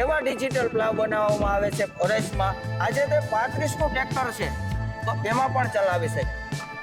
એવા digital plough બનાવવામાં આવે છે ફોરેસ્ટમાં? આજે તે પાંત્રીસનું ટ્રેક્ટર છે. તો એમાં પણ ચલાવી શકે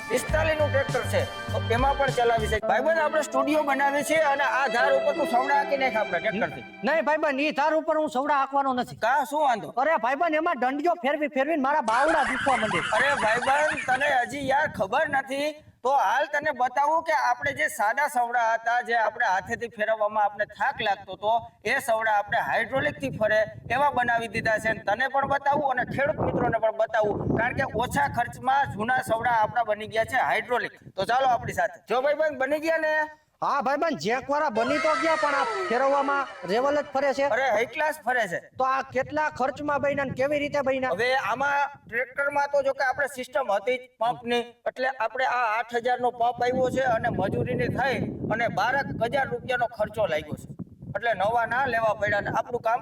પિસ્તાલીસનું ટ્રેક્ટર છે. તો તેમાં પણ ચલાવી શકે ભાઈબંધ આપણે સ્ટુડિયો બનાવી છે અને આ ધાર ઉપર તું સવડા હાકી નાખ આપણે ટ્રેક્ટરથી નહીં ભાઈબંધ એ ધાર ઉપર હું સવડા હાંકવાનો નથી. કા શું વાંધો? અરે ભાઈબંધ એમાં દંડિયો ફેરવી ફેરવીને મારા બાવડા દુખવા માંડે અરે ભાઈબંધ તને હજી યાર ખબર નથી તો હાલ તને બતાવું કે આપણે જે સાદા સવડા હતા, જે આપણે હાથેથી ફેરવવામાં આપણે થાક લાગતો તો એ સવડા આપણે હાઇડ્રોલિકથી ફરે એવા બનાવી દીધા છે. તને પણ બતાવું અને ખેડૂત મિત્રોને પણ બતાવું, કારણ કે ઓછા ખર્ચમાં જૂના સવડા આપણા બની ગયા છે હાઇડ્રોલિક તો ચાલો આપણી સાથે. જો ભાઈ બની ગયા ને? હા ભાઈબંધ જેક વાળા બની તો ગયા પણ આ ફેરવવામાં રેવલ જ ફરે છે. અરે હાઈ ક્લાસ ફરે છે. તો આ કેટલા ખર્ચમાં બન્યા ને કેવી રીતે બન્યા? હવે આમાં ટ્રેક્ટરમાં તો જો કે આપણે સિસ્ટમ હતી જ પંપની એટલે આપણે આ આઠ હજારનો પંપ આવ્યો છે અને મજૂરીની થઈ અને બારક હજાર રૂપિયાનો ખર્ચો લાગ્યો છે. એટલે નવા ના લેવા પડ્યા ને આપણું કામ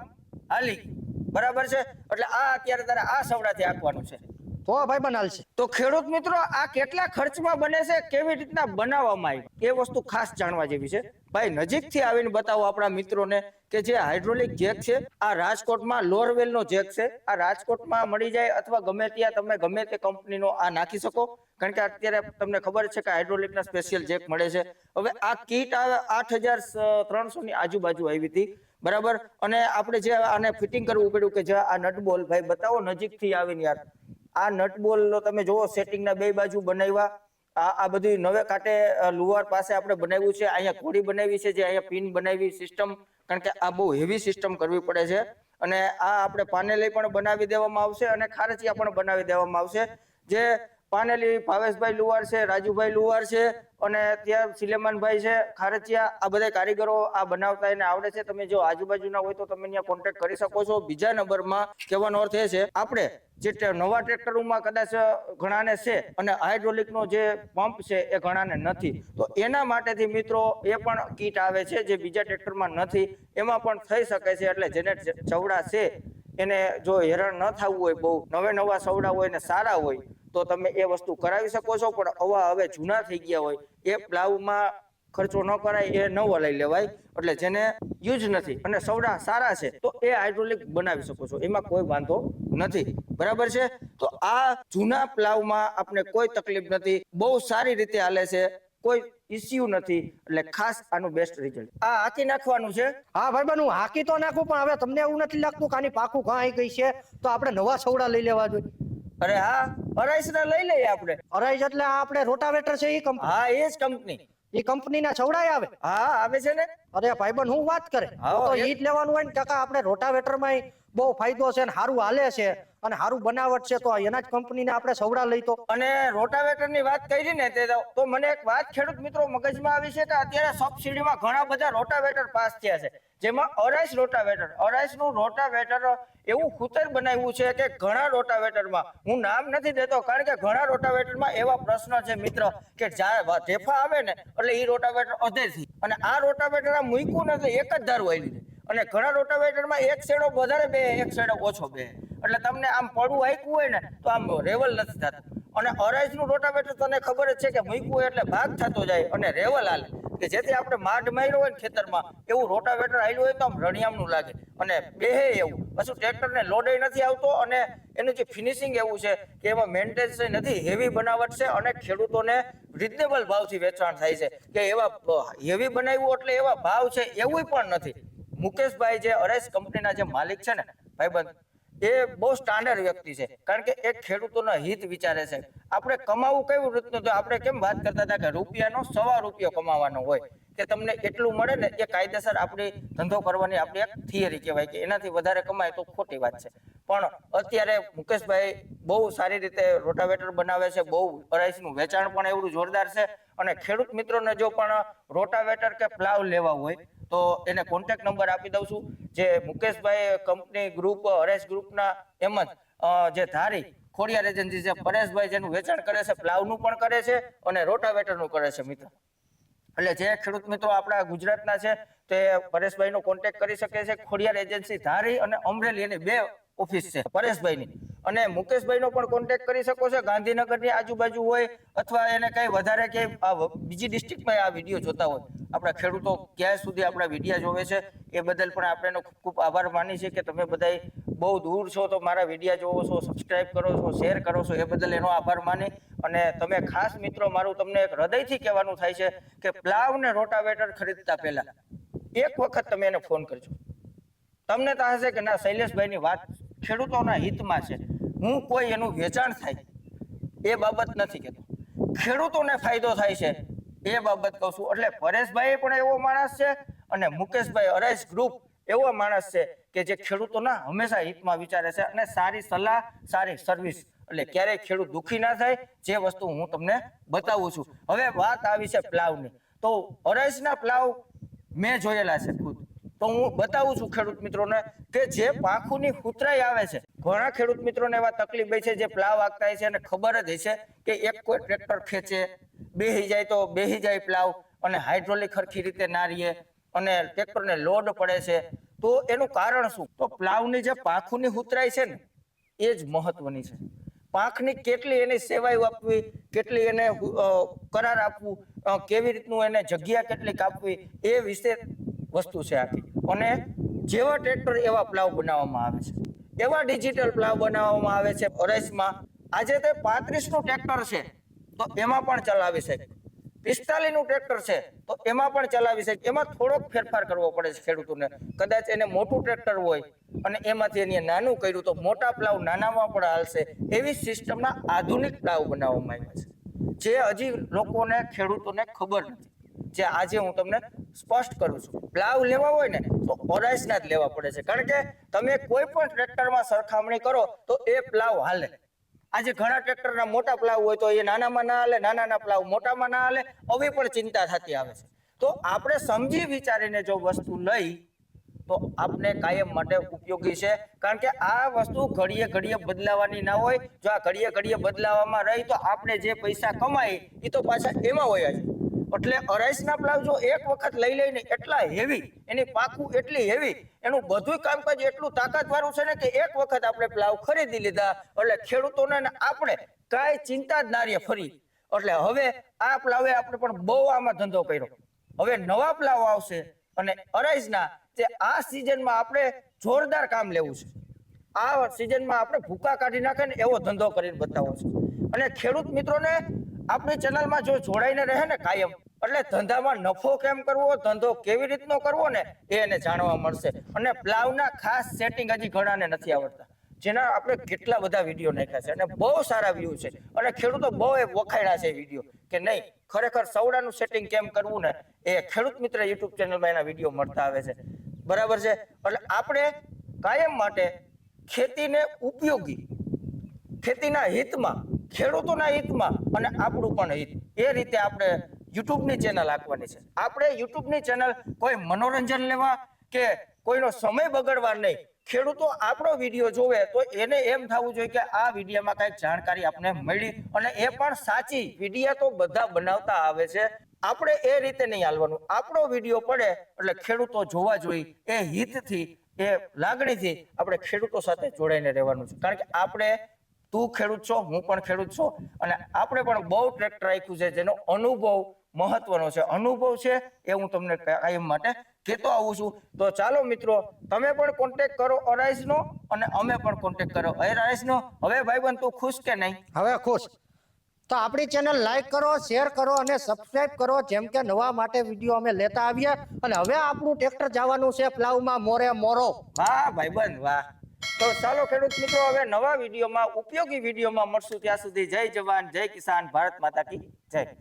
હાલી બરાબર છે? એટલે આ અત્યારે તારે આ સવડાથી આપવાનું છે. તો ભાઈબંધ હાલશે તો ખેડૂત મિત્રો, આ કેટલા ખર્ચમાં બને છે, કેવી રીતના બનાવવામાં આવી? એ વસ્તુ ખાસ જાણવા જેવી છે. ભાઈ, નજીકથી આવીને બતાવો આપણા મિત્રોને કે જે હાઇડ્રોલિક જેક છે, આ રાજકોટમાં લોરવેલનો જેક છે. આ રાજકોટમાં મળી જાય અથવા ગમે ત્યાં તમે ગમે તે કંપનીનો આ નાખી શકો. કારણ કે અત્યારે તમને ખબર છે કે હાઇડ્રોલિકના સ્પેશિયલ જેક મળે છે. હવે આ કીટ આઠ હજાર ત્રણસો ની આજુબાજુ આવી હતી. બરાબર? અને આપણે જે આને ફિટિંગ કરવું પડ્યું કે જે આ નટબોલ, ભાઈ, બતાવો નજીકથી આવીને યાર. આ નટ બોલ તમે સેટિંગ સેટિંગના બે બાજુ બનાવ્યા. આ આ બધું નવે કાંટે લુવાર પાસે આપણે બનાવ્યું છે. અહીંયા કોડી બનાવી છે, જે અહીંયા પિન બનાવી સિસ્ટમ કારણ કે આ બહુ હેવી સિસ્ટમ કરવી પડે છે. અને આ આપણે પાનેલી પણ બનાવી દેવામાં આવશે અને ખારચિયા પણ બનાવી દેવામાં આવશે. જે પાનેલી, ભાવેશભાઈ લુવાર છે, રાજુભાઈ લુવાર છે અને ત્યાં સિલેમાનભાઈ છે, ખારચિયા, આ બધા કારીગરો આ બનાવતા એને આવડે છે. તમે જો આજુબાજુના હોય તો તમે ત્યાં કોન્ટેક્ટ કરી શકો છો. બીજા નંબરમાં કહેવાનો અર્થ એ છે, આપણે જે નવા ટ્રેક્ટરોમાં કદાચ ઘણાને છે અને હાઇડ્રોલિકનો જે પંપ છે એ ઘણાને નથી. તો એના માટેથી મિત્રો એ પણ કીટ આવે છે જે બીજા ટ્રેક્ટરમાં નથી. એમાં પણ થઈ શકે છે એટલે જેને ચવડા છે એને જો હેરાન ન થવું હોય, બહુ નવે નવા સવડા હોય ને સારા હોય તો તમે એ વસ્તુ કરાવી શકો છો, પણ અવા હવે જૂના થઈ ગયા હોય. એ પ્લાવમાં ખર્ચો ન કરાય, એ નવો લઈ લેવાય, એટલે જેને યુઝ નથી અને સવડા સારા છે, તો એ હાઇડ્રોલિક બનાવી શકો છો, એમાં કોઈ વાંધો નથી. બરાબર છે? તો આ જૂના પ્લાવમાં આપણે કોઈ તકલીફ નથી, બહુ સારી રીતે હાલે છે, કોઈ ઇસ્યુ નથી, એટલે ખાસ આનું બેસ્ટ રિઝલ્ટ. આ હાકી નાખવાનું છે. હા ભાઈ બનુ હાકી તો નાખું, પણ હવે તમને એવું નથી લાગતું કે આની પાકું ઘા ગઈ છે, તો આપણે નવા સવડા લઈ લેવા જોઈએ. અરે હા અરાઈસ ના લઈ લઈએ આપણે. અરાઈસ એટલે આપણે રોટાવેટર છે એ કંપની હા એ જ કંપની એ કંપની ના છવડાય આવે. હા આવે છે ને? અરે ભાઈબંધ હું વાત કરે? તો ઈ જ. લેવાનું હોય ને કાકા આપણે રોટાવેટરમાં બહુ ફાયદો છે ને સારું હાલે છે. અને સારું બનાવટ છે તો એના જ કંપનીને આપણે સવડા લઈ તો. અને રોટાવેટરની વાત કરી ને તે તો- મને એક વાત ખેડૂત મિત્રો મગજમાં આવી છે કે અત્યારે સબસિડીમાં ઘણા બધા રોટાવેટર પાસ થયા છે. જેમાં અરાઈસ રોટાવેટર અરાઈસનું રોટાવેટર એવું ખૂતર બનાવ્યું છે કે ઘણા રોટાવેટરમાં. હું નામ નથી દેતો કારણ કે ઘણા રોટાવેટરમાં એવા પ્રશ્ન છે મિત્ર કે જ્યાં ઢેફા આવે ને એટલે એ રોટાવેટર અધેથી અને આ રોટાવેટર મૂક્યું નથી, એક જ ધાર આવી અને ઘણા રોટાવેટરમાં એક શેડો વધારે બે, એક શેડો ઓછો બે. એટલે તમને આમ પડવું આપ્યું હોય ને, તો આમ રેવલ નથી થતું. અને અરાઈજનું રોટાવેટર તને ખબર જ છે કે મૂકવું એટલે ભાગ થતો જાય અને રેવલ હાલે. કે જેથી આપણે માઢ માર્યો હોય ને ખેતરમાં, એવું રોટાવેટર આવ્યું હોય તો આમ રણિયામનું લાગે. અને બેહે એવું. પાછું ટ્રેક્ટરને લોડે નથી આવતો અને એનું જે ફિનિશિંગ એવું છે કે એમાં મેન્ટેનન્સ નથી હેવી બનાવટ છે અને ખેડૂતોને રિઝનેબલ ભાવથી વેચાણ થાય છે. કે એવા હેવી બનાવ્યું એટલે એવા ભાવ છે, એવું પણ નથી. મુકેશભાઈ જે અરેસ કંપનીના જે માલિક છે ને, ભાઈબંધ એ બહુ સ્ટાન્ડર્ડ વ્યક્તિ છે. કારણ કે એક ખેડૂતોના હિત વિચારે છે. આપણે કમાવું કેવું રીતનું? આપણે કેમ વાત કરતા હતા કે રૂપિયાનો સવા રૂપિયો કમાવાનો હોય. કે તમને એટલું મળે ને એ કાયદેસર આપણી ધંધો કરવાની આપણી એક થિયરી કહેવાય કે એનાથી વધારે કમાય તો ખોટી વાત છે. પણ અત્યારે મુકેશભાઈ બહુ સારી રીતે રોટાવેટર બનાવે છે, બહુ અરાઈસનું વેચાણ પણ એવું જોરદાર છે અને ખેડૂત મિત્રોને જો પણ રોટાવેટર કે પ્લાવ લેવા હોય તો એને કોન્ટેક્ટ નંબર આપી દઉં છું. જે મુકેશભાઈ કંપની ગ્રુપ હરેશ ગ્રુપના એમ જ જે ધારી ખોડિયાર એજન્સી છે, પરેશભાઈ જેનું વેચાણ કરે છે, પ્લાવનું પણ કરે છે અને રોટાવેટરનું કરે છે મિત્ર. એટલે જે ખેડૂત મિત્રો આપણા ગુજરાતના છે, તે પરેશભાઈનો કોન્ટેક્ટ કરી શકે છે. ખોડિયાર એજન્સી ધારી અને અમરેલી એની બે ઓફિસ છે, પરેશભાઈની. અને મુકેશભાઈનો પણ કોન્ટેક્ટ કરી શકો છો. ગાંધીનગરની આજુબાજુ હોય અથવા એને કઈ વધારે કે બીજી ડિસ્ટ્રિક્ટમાં આ વીડિયો જોતા હોય. આપણા ખેડૂતો ક્યાં સુધી આપણા વિડીયા જોવે છે. એ બદલ પણ આપણે એનો ખૂબ ખૂબ આભાર માની છે કે તમે બધાય બહુ દૂર છો તો મારા વિડીયા જોવો છો સબસ્ક્રાઈબ કરો છો શેર કરો છો, એ બદલ એનો આભાર માની અને તમે ખાસ મિત્રો, મારું તમને એક હૃદયથી કહેવાનું થાય છે કે પ્લાવ ને રોટાવેટર ખરીદતા પહેલા એક વખત તમે એને ફોન કરજો. તમને તો હશે કે ના, શૈલેષભાઈની વાત ખેડૂતોના હિતમાં છે. હું કોઈ એનું વેચાણ થાય એ બાબત નથી કહેતો. ખેડૂતોને ફાયદો થાય છે એ બાબત કહું છું. એટલે પરેશભાઈ પણ એવો માણસ છે અને મુકેશભાઈ અરેશ ગ્રુપ એવો માણસ છે કે જે ખેડૂતોના હંમેશા હિતમાં વિચારે છે અને સારી સલાહ, સારી સર્વિસ એટલે ક્યારેય ખેડૂત દુખી ના થાય, જે વસ્તુ હું તમને બતાવું છું. હવે વાત આવી છે પ્લાવની. તો અરાઈસના પ્લાવ મેં જોયેલા છે ખુદ. તો હું બતાવું છું ખેડૂત મિત્રોને કે જે પાંખુની કૂતરાઈ આવે છે, ઘણા ખેડૂત મિત્રોને એવા તકલીફ હોય છે જે પ્લાવ આગતા છે અને ખબર જ હશે કે એક કોઈ ટ્રેક્ટર ખેંચે, બેહી જાય તો બેહી જાય પ્લાવ અને હાઇડ્રોલિક સરખી રીતે ના અને ટ્રેક્ટરને લોડ પડે છે. તો એનું કારણ શું? તો પ્લાવની જે પાંખુની ફૂતરાઈ છે ને, એ જ મહત્વની છે. પાંખની કેટલી એની સેવાઓ આપવી, કેટલી એને કરાર આપવું કેવી રીતનું એને જગ્યા કેટલી કાપવી એ વિશે વસ્તુ છે આખી. અને જેવા ટ્રેક્ટર એવા પ્લાવ બનાવવામાં આવે છે. એવા ડિજિટલ પ્લાવ બનાવવામાં આવે છે. અરેસમાં આજે તે પાંત્રીસનું ટ્રેક્ટર છે. તો એમાં પણ ચલાવી શકે પિસ્તાલીસનું ટ્રેક્ટર છે, તો એમાં પણ ચલાવી શકે. એમાં થોડોક ફેરફાર કરવો પડે છે ખેડૂતોને. કદાચ એને મોટું ટ્રેક્ટર હોય અને એમાંથી એને નાનું કર્યું તો મોટા પ્લાવ નાનામાં પણ હાલશે. એવી સિસ્ટમના આધુનિક પ્લાવ બનાવવામાં આવ્યા છે. જે હજી લોકોને, ખેડૂતોને ખબર નથી. જે આજે હું તમને સ્પષ્ટ કરું છું. પ્લાવ લેવા હોય ને, તો ઓરાઇસના જ લેવા પડે છે. કારણ કે તમે કોઈ પણ ટ્રેક્ટરમાં સરખામણી કરો, તો એ પ્લાવ હાલે. આજે ઘણા ટ્રેક્ટરના મોટા પ્લાવ હોય તો એ નાનામાં ના હાલે, નાનાના પ્લાવ મોટામાં ના હાલે આવી પણ ચિંતા થતી આવે છે. તો આપણે સમજી વિચારીને જો વસ્તુ લઈ, તો આપણે કાયમ માટે ઉપયોગી છે. કારણ કે આ વસ્તુ ઘડીએ ઘડીએ બદલાવાની ના હોય. જો આ ઘડીએ ઘડીએ બદલાવામાં રહી તો આપણે જે પૈસા કમાઈ એ તો પાછા એમાં હોય છે એટલે અરાઈસના પ્લાવ જો એક વખત લઈ લઈને એટલા હેવી એની પાકું એટલી હેવી એનું બધું કામકાજ એટલું તાકાતવાળું છે ને કે એક વખત આપણે પ્લાવ ખરીદી લીધા, એટલે ખેડૂતોને આપણે કાંઈ ચિંતા જ ના રહીએ ફરી. એટલે હવે આ પ્લાવે આપણે પણ બહુ આમાં ધંધો કર્યો. હવે નવા પ્લાવ આવશે અને અરાઈઝના જે આ સિઝનમાં આપણે જોરદાર કામ લેવું છે. આ સિઝનમાં આપણે ભૂકા કાઢી નાખે ને એવો ધંધો કરીને બતાવો છે. અને ખેડૂત મિત્રોને આપણી ચેનલમાં જો જોડાઈને રહે ને કાયમ, એટલે ધંધામાં નફો કેમ કરવો, ધંધો કેવી રીતનો કરવો ને એ એને જાણવા મળશે. અને પ્લાવના ખાસ સેટિંગ હજી ઘણાને નથી આવડતા. જેના આપણે કેટલા બધા વીડિયો નાખ્યા છે અને બહુ સારા વ્યૂ છે. અને ખેડૂતો બહુ એ વખાયડા છે વીડિયો કે નહીં, ખરેખર સવડાનું સેટિંગ કેમ કરવું ને એ ખેડૂત મિત્ર યુટ્યુબ ચેનલમાં એના વીડિયો મળતા આવે છે. બરાબર છે? એટલે આપણે કાયમ માટે ખેતીને ઉપયોગી, ખેતીના હિતમાં ખેડૂતોના હિતમાં અને આપણું પણ હિત. એ રીતે આપણે યુટ્યુબની ચેનલ આપવાની છે. આપણે યુટ્યુબની ચેનલ કોઈ મનોરંજન લેવા કે કોઈનો સમય બગડવા નહીં. ખેડૂતો આપણો વીડિયો જોવે તો એને એમ થવું જોઈએ કે આ વિડીયોમાં કંઈક જાણકારી આપણે મળી અને એ પણ સાચી વીડિયો તો બધા બનાવતા આવે છે. આપણે એ રીતે નહીં હાલવાનું. આપણો વીડિયો પડે એટલે ખેડૂતો જોવા જોઈએ. એ હિતથી, એ લાગણીથી આપણે ખેડૂતો સાથે જોડાઈને રહેવાનું છે. કારણ કે આપણે તું ખેડૂત છો હું પણ ખેડૂત છો. અને આપણે પણ બહુ ટ્રેક્ટર રાખ્યું છે જેનો અનુભવ મહત્વનો છે. અનુભવ છે એ હું તમને કાયમ માટે કહેતો આવું છું. તો ચાલો મિત્રો તમે પણ કોન્ટેક કરો અરાઈસનો અને અમે પણ કોન્ટેક કરો. અરાઈસનો હવે ભાઈબંધ તું ખુશ કે નહીં? હવે ખુશ. તો આપણી ચેનલ લાઈક કરો શેર કરો અને સબસ્ક્રાઇબ કરો. જેમ કે નવા માટે વીડિયો અમે લેતા આવીએ. અને હવે આપણું ટ્રેક્ટર જવાનું છે પ્લાવમાં મોરે મોરો. વાહ ભાઈબંધ વાહ. તો ચાલો ખેડૂત મિત્રો, હવે નવા વિડીયોમાં, ઉપયોગી વિડીયોમાં મળશું. ત્યાં સુધી જય જવાન, જય કિસાન, ભારત માતા કી જય.